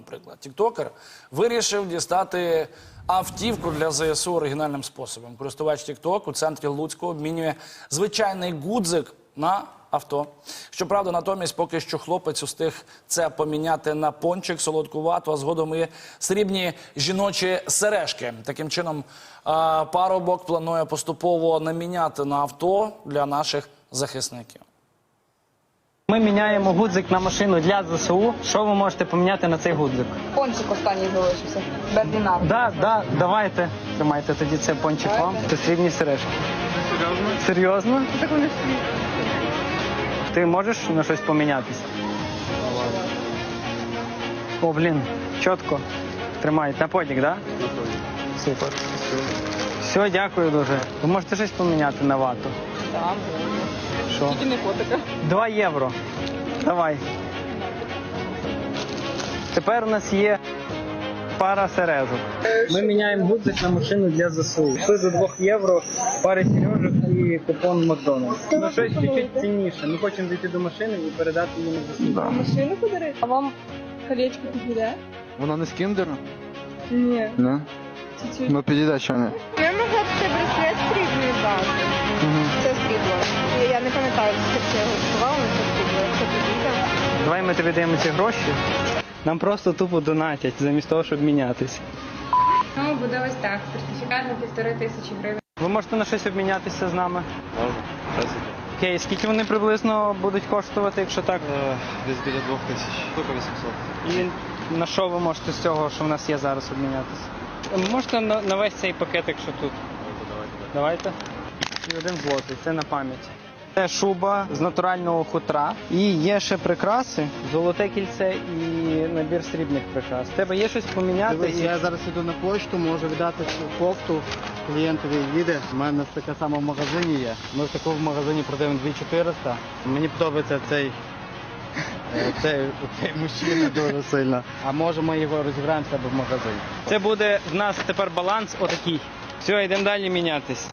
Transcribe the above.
наприклад, тіктокер вирішив дістати автівку для ЗСУ оригінальним способом. Користувач Тікток у центрі Луцького обмінює звичайний гудзик на авто. Щоправда, натомість, поки що хлопець устиг це поміняти на пончик солодкувату, а згодом і срібні жіночі сережки. Таким чином, парубок планує поступово наміняти на авто для наших захисників. Ми міняємо гудзик на машину для ЗСУ. Що ви можете поміняти на цей гудзик? Пончик останній залишився. Бердінар. Да, да, давайте. Тримайте тоді це пончик вам. Це срібні сережки. Серйозно? Серйозно? Так вони ж Ти можеш на щось помінятися? О, блін, чітко. Тримай. На потік, так? Да? Супер. Все, дякую дуже. Ви можете щось поміняти на вату? Там. Що? Тільки не котика. Два євро. Давай. Тепер у нас є пара сережок. Ми міняємо гудзик на машину для ЗСУ. Це за 2 євро, пари сережок і купон Макдональдс. Ну щось чуть цінніше. Ми хочемо дійти до машини і передати її на ЗСУ. Машину подарити? А вам колечко підійде? Вона не з кіндера? Ні. Не. Чуть-чуть. Ну підійде чи не? Я ми тобі даємо ці гроші. Нам просто тупо донатять, замість того, щоб мінятися. Ну, буде ось так. Сертифікат на півтори тисячі гривень. Ви можете на щось обмінятися з нами? Можна. Окей, скільки вони приблизно будуть коштувати, якщо так? Десь біля двох тисяч. Скільки 800? І на що ви можете з цього, що в нас є зараз, обмінятися? Можете на, на весь цей пакетик, що тут. Давайте. І один злотий, це на пам'ять. Це шуба з натурального хутра. І є ще прикраси, золоте кільце і набір срібних прикрас. В Тебе є щось поміняти? Дивись, я зараз іду на почту, можу віддати цю кофту клієнтові їде. У мене така сама в магазині є. Ми в такому магазині продаємо 2400. Мені подобається цей, е, цей, цей мужчина дуже сильно. А може ми його розіграємо в себе в магазині. Це буде в нас тепер баланс отакий. Все, йдемо далі мінятись.